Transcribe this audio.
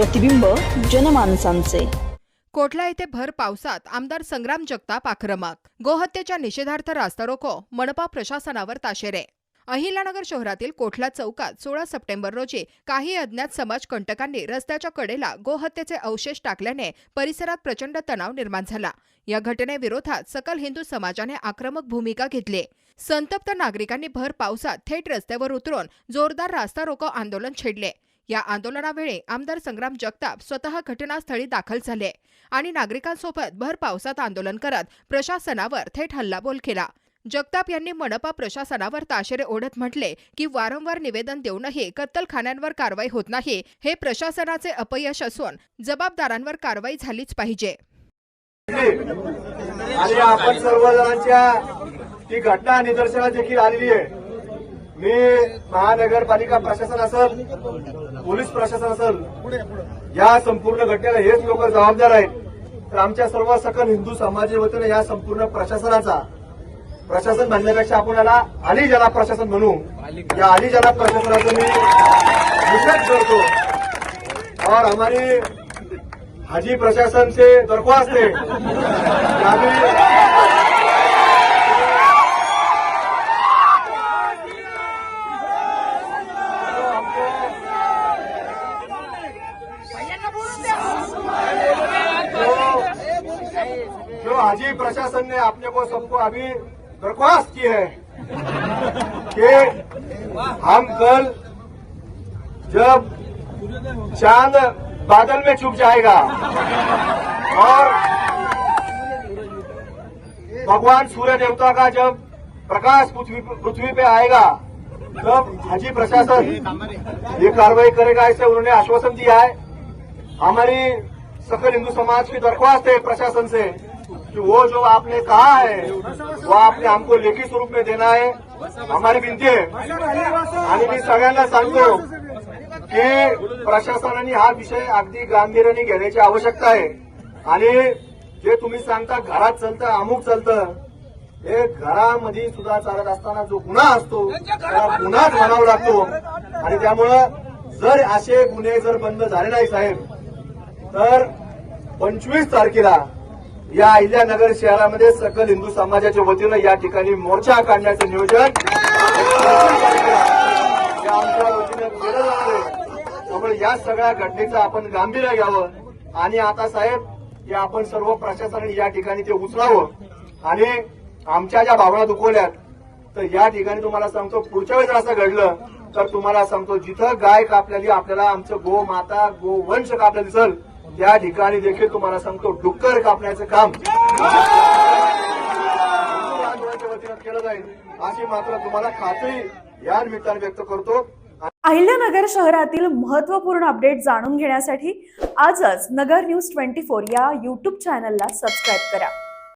प्रतिबिंब जनमानसांचे. कोटला येथे भर पावसात आमदार संग्राम जगताप आक्रमक? गोहत्येच्या निषेधार्थ रास्ता रोको मनपा प्रशासनावर ताशेरे. अहिल्यानगर शहरातील कोठला चौकात सोळा सप्टेंबर रोजी काही अज्ञात समाजकंटकांनी रस्त्याच्या कडेला गोहत्येचे अवशेष टाकल्याने परिसरात प्रचंड तणाव निर्माण झाला. या घटनेविरोधात सकल हिंदू समाजाने आक्रमक भूमिका घेतली. संतप्त नागरिकांनी भर पावसात थेट रस्त्यावर उतरून जोरदार रास्ता रोको आंदोलन छेडले. या आंदोलनावेळी आमदार संग्राम जगताप स्वतः घटनास्थळी दाखल झाले आणि नागरिकांसोबत भर पावसात आंदोलन करत प्रशासनावर थेट हल्लाबोल केला. जगताप यांनी मनपा प्रशासनावर ताशेरे ओढत म्हटले की वारंवार निवेदन देऊनही कत्तलखान्यांवर कारवाई होत नाही हे प्रशासनाचे अपयश असून जबाबदारांवर कारवाई झालीच पाहिजे. आणि आपण सर्वजणांच्या ती घटना निदर्शनात देखील आलेली आहे. मी महानगरपालिका प्रशासन असेल पोलीस प्रशासन असेल या संपूर्ण घटनेला हेच लोक जबाबदार आहेत. तर आमच्या सर्व सकल हिंदू समाजाच्या वतीने या संपूर्ण प्रशासनाचा प्रशासन म्हणण्यापेक्षा आपण याला अली प्रशासन म्हणू. या अली प्रशासनाचा मी निषेध करतो. और हमारी हाजी प्रशासन से दरख्वास्त है जो जो हाजी प्रशासन ने अपने को सबको अभी दरख्वास्त की है कि हम कल जब चांद बादल में छुप जाएगा और भगवान सूर्य देवता का जब प्रकाश पृथ्वी पृथ्वी पे आएगा तब हाजी प्रशासन ये कार्रवाई करेगा ऐसे उन्होंने आश्वासन दिया है। हमारी सकल हिंदू समाज की दरख्वास्त है प्रशासन से कि वो जो आपने कहा है वो आपने हमको लेखी स्वरूप में देना है। हमारी विनंती आहे आणि मी सगळ्यांना सांगतो की प्रशासनाने हा विषय अगदी गांभीर्याने घेण्याची आवश्यकता आहे. आणि जे तुम्ही सांगता घरात चालतं अमुक चालतं हे घरामध्ये सुद्धा चालत असताना जो गुन्हा असतो त्याला गुन्हाच म्हणावा लागतो. आणि त्यामुळं जर असे गुन्हे जर बंद झाले नाही साहेब तर पंचवीस तारखेला या अहिल्यानगर शहरामध्ये सकल हिंदू समाजाच्या वतीनं या ठिकाणी मोर्चा काढण्याचं नियोजन. या आमच्या वतीनं केलं त्यामुळे या सगळ्या घटनेचं आपण गांभीर्य घ्यावं. आणि आता साहेब हे आपण सर्व प्रशासनाने या ठिकाणी ते उचलावं. आणि आमच्या ज्या भावना दुखवल्यात तर या ठिकाणी तुम्हाला सांगतो पुढच्या वेळेस असं घडलं तर तुम्हाला सांगतो जिथं गाय कापलेली आपल्याला आमचं गो माता गो वंश कापलं दिसल त्या ठिकाणी देखील तुम्हाला सांगतो डुक्कर कापण्याचं काम. वतीनं केलं जाईल. अशी मात्र तुम्हाला खात्री या निमित्ताने व्यक्त करतो. अहिल्यानगर शहरातील महत्त्वपूर्ण अपडेट जाणून घेण्यासाठी आजच नगर न्यूज ट्वेंटी फोर या यूट्यूब चॅनलला सबस्क्राईब करा.